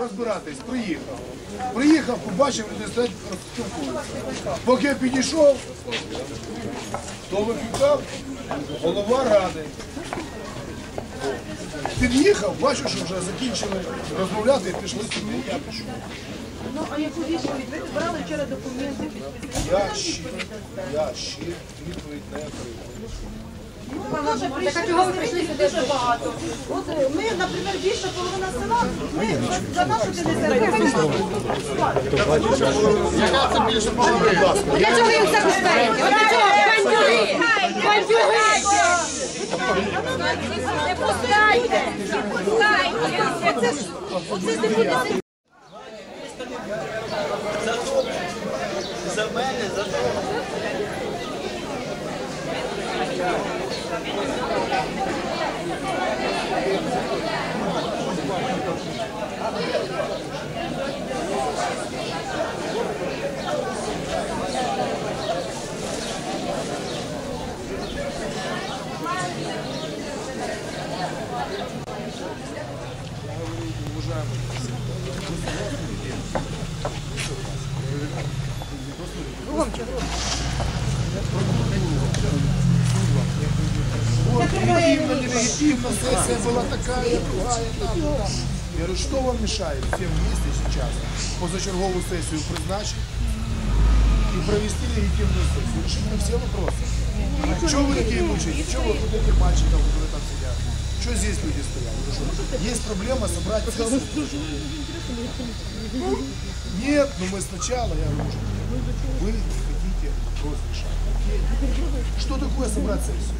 розбиратись, приїхав. Приїхав, побачив, люди стоять, розпілкуються. Поки я підійшов, то викликав голова ради. Під'їхав, бачу, що вже закінчили розмовляти і пішли сюди. Я пішов. Ну, а яку відповідь? Ви збирали вчора документи, підписали? Я ще, я ще відповідь не отримав. Дуже прийшли, дуже багато. От е, ми, наприклад, більше половина села, ми за- за нашу. Для чого їм це? От для чого? Бандюги! Бандюги! Не пускайте! Пускайте! Оце ж, оце ж депутати. Вот, легитимно, нелегитимно, сессия была такая, другая, там, там. Я говорю, что вам мешает всем вместе сейчас позачерговую сессию призначить и провести легитимную сессию? Решить на все вопросы. Чего вы такие мучаете? Чего вы вот этих мальчиков, Что здесь люди стоят? Что, Есть проблема собрать сессию? Нет, ну мы сначала, я говорю, вы хотите вопрос решать. Окей. Что такое собрать сессию?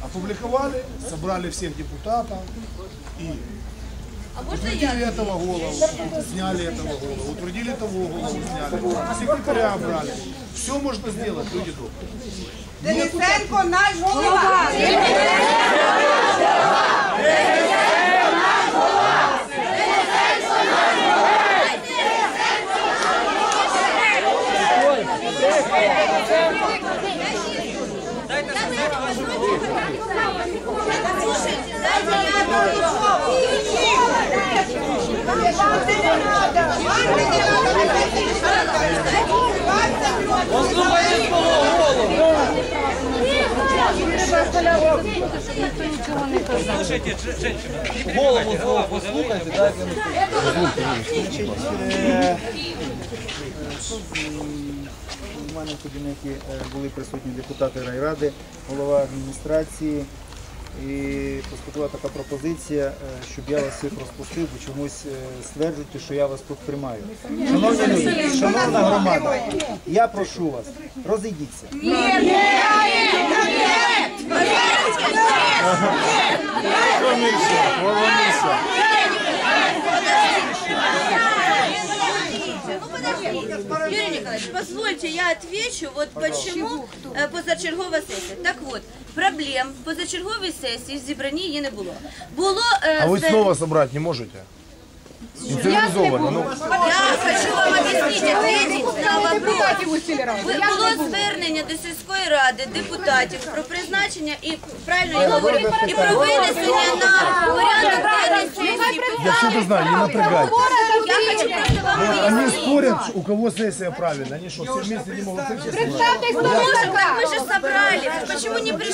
Опубликовали, собрали всех депутатов и утвердили этого голову, сняли этого голову, утвердили того голову, сняли, секретаря брали. Все можно сделать, люди добрые. Денисенко наш голова. У мене в кабінеті були присутні депутати райради, голова адміністрації. І поступила така пропозиція, е, щоб я вас всіх розпустив, бо чомусь е, стверджуєте, що я вас тут приймаю. Шановні люди, шановна громада, я прошу вас, розійдіться. Юрий Николаевич, позвольте, я отвечу, вот почему э, позачергова сесія. Так от, проблем в позачерговій сесії в зібранні її не було. Було е, А вы звер- снова собрать не можете? Не цивилизованно. Ну, Я хочу вам об'яснити, ответить на вопрос. Ви- Було звернення до сільської ради депутатів про призначення і правильно я говорю, і про винесення на порядок денний сесії. я все это знаю, не напрягайтесь. Они объяснить. спорят, у кого сессия правильная. Они что, все вместе не могут сессию собрать? Представтесь, хто Боже, ви как мы же собрали, почему не пришли?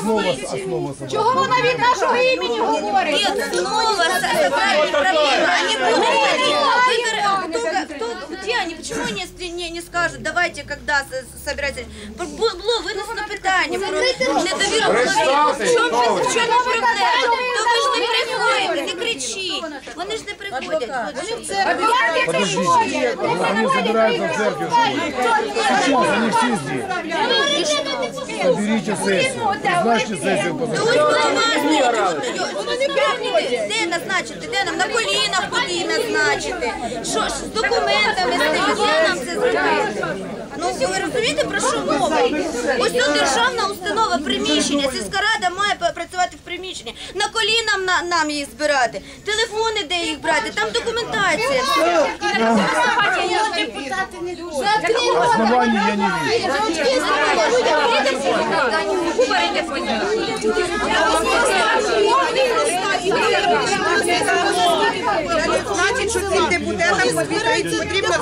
Снова, основа собрать. Чого вона від нашого імені говорить? Нет, снова собрали проблемы. Они будут ходить. Выборы, кто, кто, где они? Почему они с- не, не скажут, давайте, когда собирать? Бу- Було винесено питання про недовіру голові. В чому, в чому проблема? То ви ж не приходите, не кричіть. Вони ж не приходять. Вони в церкві. Подождите, они в церкви. Сейчас, они все здесь. Соберите сессию. Назначьте сессию по Тут закону. громадські, де назначити, де нам на колінах куди назначити, що ж з документами нам це зробити. Ну ви розумієте про що мова? Ось тут державна установа, приміщення, сільська рада має працювати в приміщенні. На колінам на, нам їх збирати, телефони де їх брати, там документація. Оснований я не вижу. Цим депутатам потрібно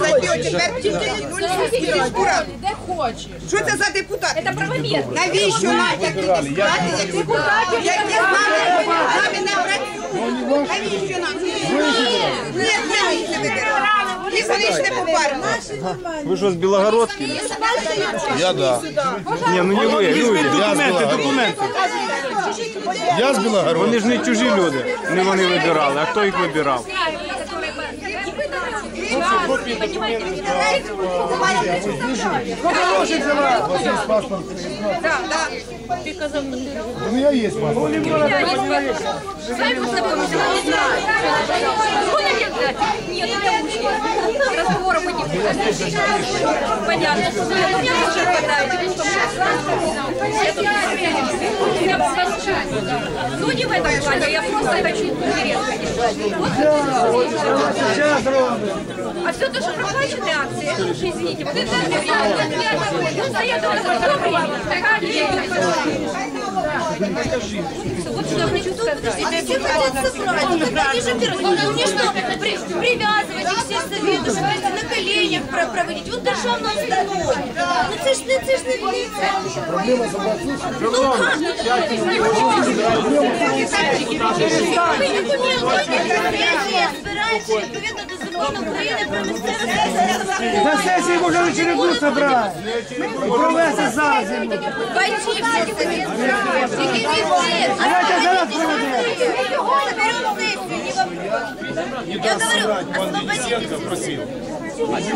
раду. Де хочеш. Що це за депутати? Це правомірно. Навіщо нам такі депутати, як депутати, з нами, з нами не працюють? Навіщо нам? Ні, ні, ми їх не вибирали. І. Ви що з Білогородки? Я да. Ні, ну не ви, люди. Документи, документи. Я з Білогородки. Вони ж не чужі люди. Не вони вибирали, а хто їх вибирав? У меня есть паспорт. Дай познакомимся, мы не знаем. Будете знать? Нет, это ушки. Разговора мы не будем. Понятно. Мне лучше хватает. Я тут не Я послушаю. Ну, не в этом плане, я просто хочу интересно. Вот А все то, что проплачены акции, извините, вот это Ну, стоят у нас добрые, такая Вот что я хочу сказать. А все хотят собрать. Они же. Не что, при- привязывать их всех совету, щоб на коленях проводить. Вот державна установа. Ну це ж не це ж не міліція. Проблема Ну кожен збирається відповідно до закону України про місцеве самоврядування. На сесії можна череду собрати. Провести збирають. Тільки не. Давайте зараз вопрос. Я говорю. Да, давайте,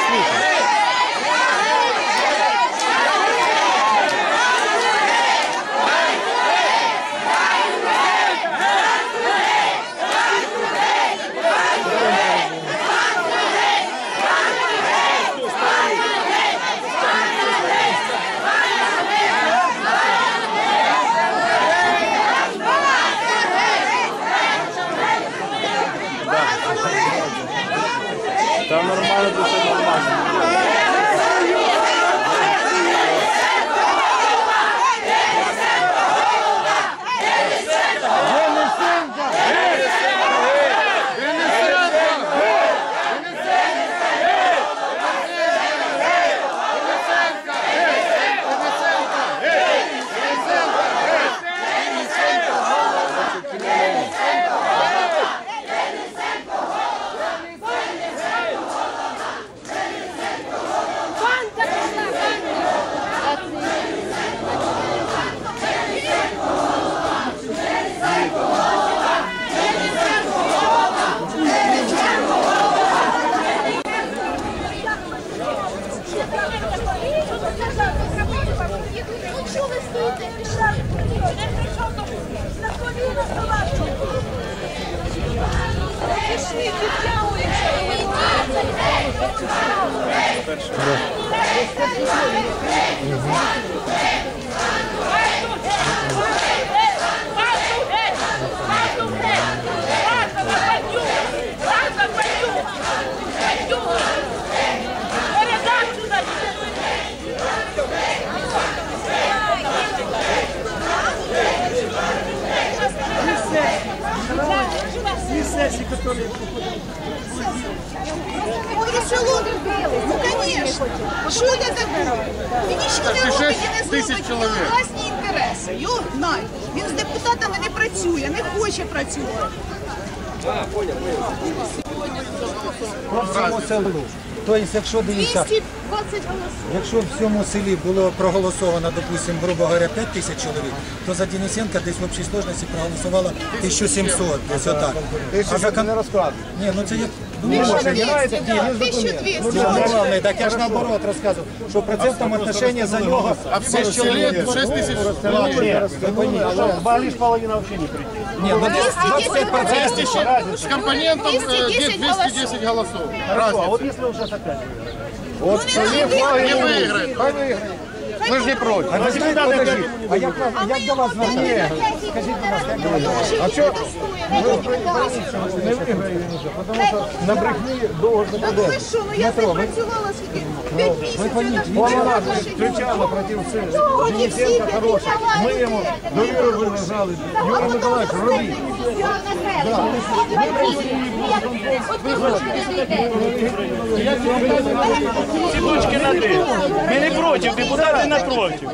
давайте, Ой, село. Ну, конечно. Що я заберу? Він нічого не робить я не зробить. які власні інтереси. Його знають. Він з депутатами не працює, не хоче працювати. По всьому селу. Тобто, якщо дивіться, 220 голосів. якщо в цьому селі було проголосовано, допустим, грубо говоря, 5 тисяч чоловік, то за Денисенка десь в общій сложності проголосувало 1700, десь отак. А за кон... Ні, ну це я думаю, може, я... Ні, він 1200. Ну, головне, так я ж наоборот розказую, що в процентному отношении за нього А в 6 человек 6 тысяч Два лишь половина вообще не прийти. Ні, ну десь 25%. С компонентом э, 210 210 голосов. А вот если он сейчас опять выиграет? От Ну, не флаги не виграє. Хай виграє. Ми ж не проти. Не подожди, а як, як до вас звернення? Скажіть, будь ласка, як до вас? А що? Не виграє він уже, тому що на брехні довго не ну буде. ви що, ну я з ним працювала скільки? П'ять місяців, Вона не кричала проти всі Денисенко хороший. Ми йому довіру виражали. Юрій Миколаївич, робіть. Сідочки на три. Ми не проти, депутати напроти.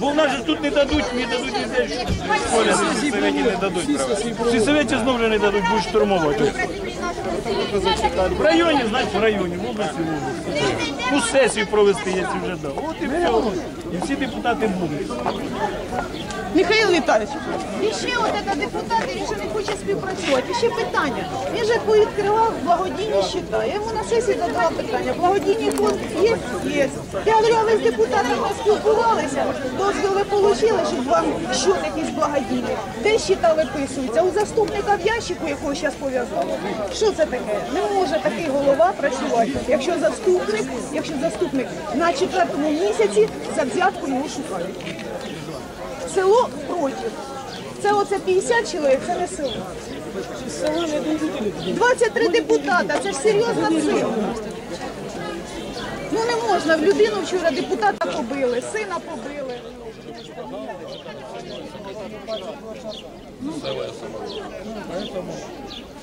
Бо в нас же тут не дадуть, не дадуть ніде. Коля, в сільсовєті не дадуть. Всі В сільсовєті знову не дадуть, будуть штурмувати. В районі, значить в районі, в області, в області. Ну, сесію провести, якщо вже дав. От і все. І всі депутати будуть. Михайло Віталійович, і ще от це депутат, він не хоче співпрацювати. І ще питання. Він же повідкривав благодійні щита. Я йому на сесії задала питання. Благодійний фонд є? Є. Я говорю, а ви з депутатами спілкувалися? Дозвіли отримали, щоб вам щот якийсь благодійний. Де щита виписуються? У заступника в ящику, якого зараз пов'язали. Що це таке? Не може такий голова працювати, якщо заступник, якщо заступник на четвертому місяці за взятку його шукають. Село проти. Це оце 50 чоловік, це не село. 23 депутата, це ж серйозна цифра. Ну не можна, в людину вчора депутата побили, сина побили.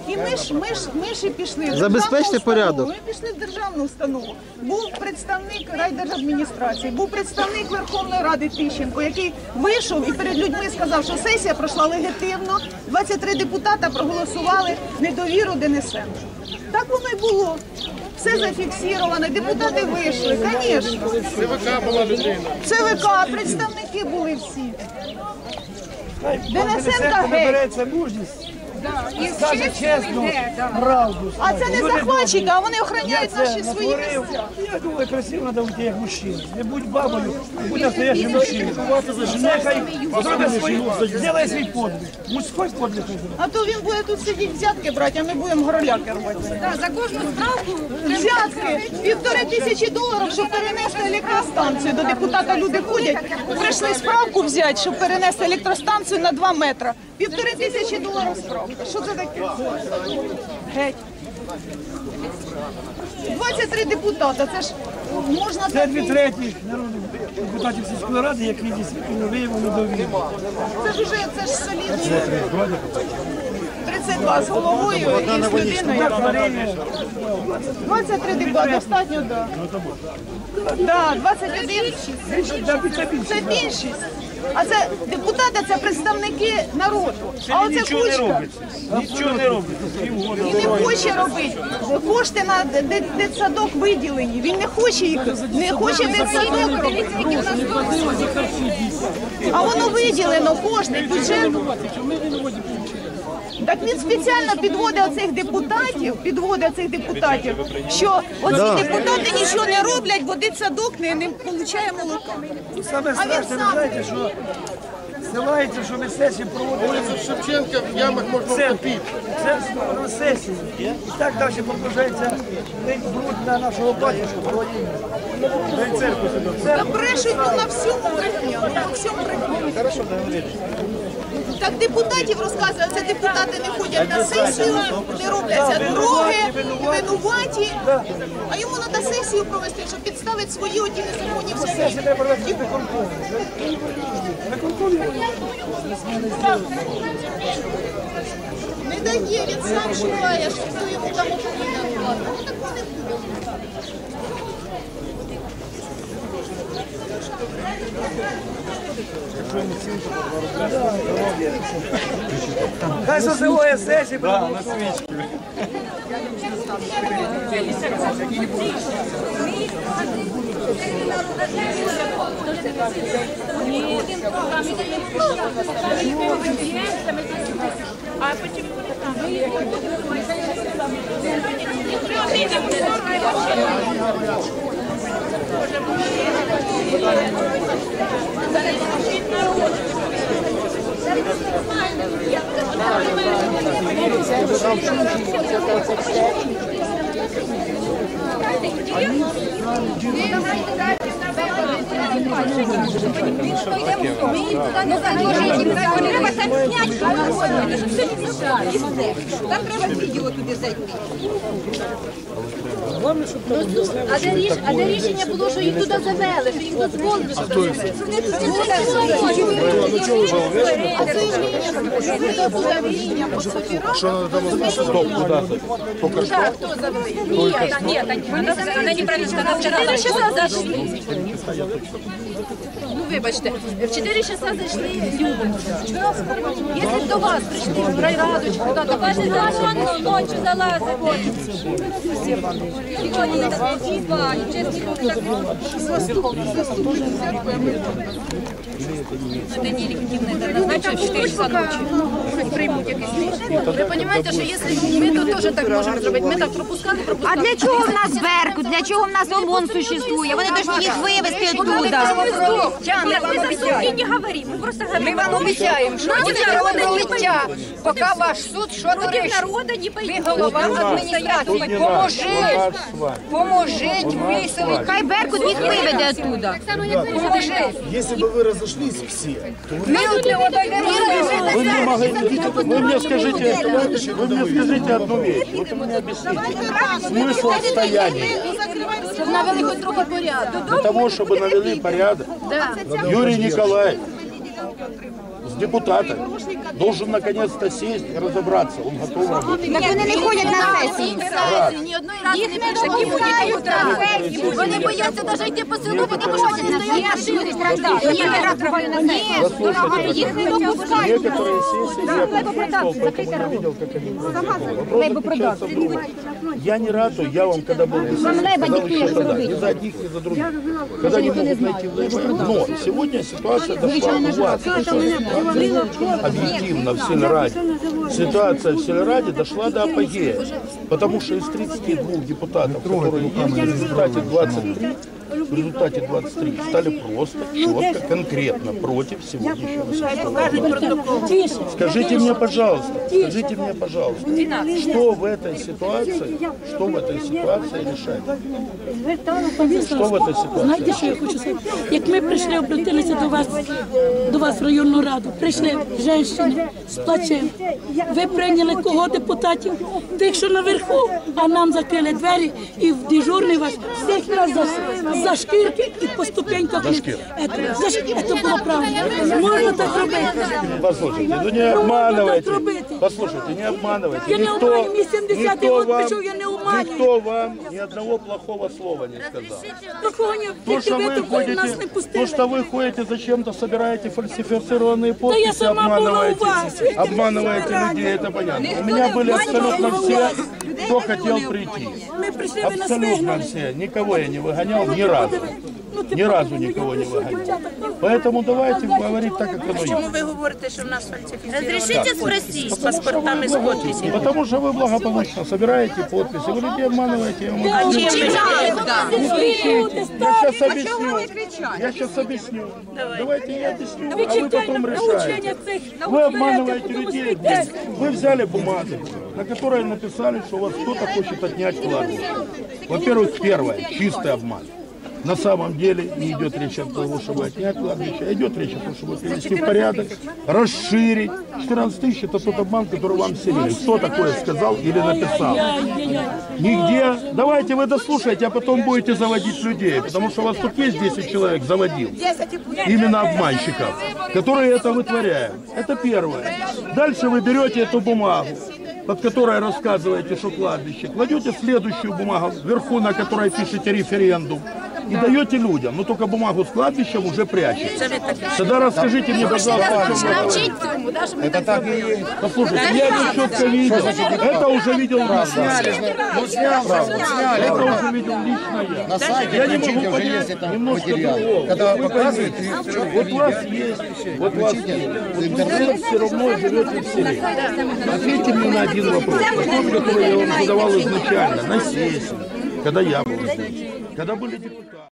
І ми ж, ми ж, ми ж і пішли. в Забезпечте порядок. установу. Ми пішли в державну установу. Був представник райдержадміністрації, був представник Верховної Ради Тищенко, який вийшов і перед людьми сказав, що сесія пройшла легітимно. 23 депутата проголосували недовіру Денисенко. Так воно й було. Все зафіксировано, депутати вийшли, звісно. ЦВК була людина. ЦВК, представники були всі. Денисенка геть. набереться мужність. Скаже чесно, правду. А це не захватчики, а вони охороняють наші свої місця. Я думаю, красиво треба бути як мужчина. Не будь бабою, будь настоящим мужчиной. Нехай зробить свою, зробить свій подвиг. Мужський подвиг. А то він буде тут сидіти взятки брати, а ми будемо гороляки. Да, за кожну справку Взятки! Півтори тисячі доларів, щоб перенести електростанцію. До депутата люди ходять, прийшли справку взяти, щоб перенести електростанцію на 2 метри. Півтори тисячі доларів справка. Що це таке? Геть. 23 депутата, це ж можна Це так. дві треті народних депутатів сільської ради, які дійсно виявили довіру. Це ж уже це ж солідні. 32 з головою і з людиною. 23 депутати, достатньо, так. Да, 21. Це більшість. А це депутати, це представники народу. А оце Нічого не кучка. робиться. Нічого не робиться. Півгода. Він не хоче робити. Кошти на де- дитсадок виділені. Він не хоче їх, не хоче дитсадок робити. А воно виділено, кошти, бюджет. Так він спеціально підводить оцих депутатів, підводить цих депутатів, що оці депутати нічого не роблять, бо дитсадок не, не отримує молока. Саме А страшне, ви знаєте, що ссилається, що ми сесію проводили. Вулицю Шевченка в ямах можна Це, втопити. це на сесії. І так далі продовжується день бруд на нашого батюшку Володимира. Сюди. Та брешуть ну, на всьому брехня, ну, на всьому брехня. Так депутатів розказують, це депутати не ходять на сесію, не робляться дороги, винуваті. А йому треба сесію провести, щоб підставити свої оті незаконні. Виконком Не дає, він сам шукає, що хто йому там оповідає. Такого не буде. Хай созиває сесії, да, на свічки. А почему Дайте, Там треба відео туди зайти. А де, ріш... а де рішення було, що їх туди завели, що їх дозволили, що туди куда Нет, она, она неправильно сказала, вчера в 4 часа зайшли. Ну, вибачте, в 4 часа зайшли люди. Якщо до вас прийшли в райраду чи куди, то кожен раз он ночі залазить. Сьогодні не так співають, чесні люди так Це не легітимне, це назначено в 4 часа ночі. Щось приймуть якесь рішення. Ви розумієте, що якщо ми тут теж так можемо зробити, ми так пропускали, А пропускали. для чого в нас Беркут? Для чого в нас ОМОН существує? Вони повинні їх вивезти оттуда. Мы за сутки не говорим, мы просто говорим. Ми вам обіцяємо, що буде народне життя, поки ваш суд що то Против народа не Ви голова адміністрації, поможіть, поможіть виселити. Хай Беркут їх виведе оттуда. Поможіть. Если бы вы разошлись все, то вы Ми тут не одійдемо. Вы мне, могли- вы мне скажите, вы мне скажите одну вещь. Вот вы мне объясните. Смысл стояния Щоб навели хоч трохи порядок. для того, чтобы навели порядок. Юрий Николаевич с депутатами должен наконец-то сесть и разобраться. Он готов работать. Так вони не ходять на сесії. Ні одної рази не пише, які будуть депутати. Вони бояться навіть йти по селу, тому що вони стоять машини страждають. Ні, дорога, їх не допускають. Некоторые сессии я присутствовал, поэтому я видел, как они происходят. Вопрос заключается в другом. Я не рад, я вам когда был сказал еще тогда, ни за одних, ни за других. Когда не могут найти выход. Но сегодня ситуация дошла до вас. Объективно в Сельраде. Ситуация в Сельраде дошла до апогея. Потому что из 32 депутатов, которые есть, в результате 23, в результате 23 стали просто, четко, конкретно против сегодняшнего состава. Скажите мне, пожалуйста, скажите мне, пожалуйста, что в этой ситуации, что в этой ситуации решать? Що в этой ситуації? Знаєте, що я хочу сказати? Як ми прийшли, обратилися до вас, до вас в районну раду, прийшли жінки з плачем. Ви прийняли кого депутатів? Тих, що наверху, а нам закрили двері і в дежурний ваш всіх нас за, за шкірки і по ступеньках. За шкірки. Це, це було правильно. Можна так робити. Послушайте, ну не обманывайте. Послушайте, не обманывайте. Я не Никто, обманю, мені 70-й никто год вам, пішов, я не обманюю. никто вам ни одного плохого слова не сказал. Такого не То, тільки что ви вы такої нас не ходите, пустили. то, что вы ходите, зачем-то собираете фальсифицированные я подписи, сама была у обманываете, вас. обманываете людей, это понятно. У меня были абсолютно все, кто хотел прийти. Ми прийшли, ви нас Абсолютно вигнали. все. Никого я не выгонял ни разу. Ни разу никого не выгонял. Поэтому давайте говорить так, как оно есть. ви говорите, що в нас фальсифіцировано? Разрешите спросить? З паспортами з подписями. Потому что вы благополучно собираете подписи. Вы людей обманываете, я вам говорю. Люди, Я сейчас объясню. Я сейчас объясню. Давайте я объясню, а вы потом решаете. Вы обманываете людей. Вы взяли бумагу, на которой написали, что у вас кто-то хочет отнять кладбище. Во-первых, первое, чистый обман. На самом деле не идет речь о том, чтобы отнять кладбище, а идет речь о том, чтобы привести в порядок, расширить. 14 тысяч это тот обман, который вам вселили. Кто такое сказал или написал? Нигде. Давайте вы дослушайте, а потом будете заводить людей. Потому что у вас тут есть 10 человек заводил. Именно обманщиков, которые это вытворяют. Это первое. Дальше вы берете эту бумагу, под которой рассказываете, что кладбище. Кладете следующую бумагу, вверху на которой пишете референдум. И даете людям, но только бумагу с кладбищем уже прячете. Тогда расскажите мне, пожалуйста, о чем это так и есть. Послушайте, я это четко видел. Это уже видел лично я. Ну. Это уже видел лично я. На сайте Я не могу понять немножко другого. Когда показывают, вот у вас есть, вот у вас есть. Вы все равно живете в селе. Ответьте мне на один вопрос. Вопрос, который я вам задавал изначально, на kada ya bu kada bu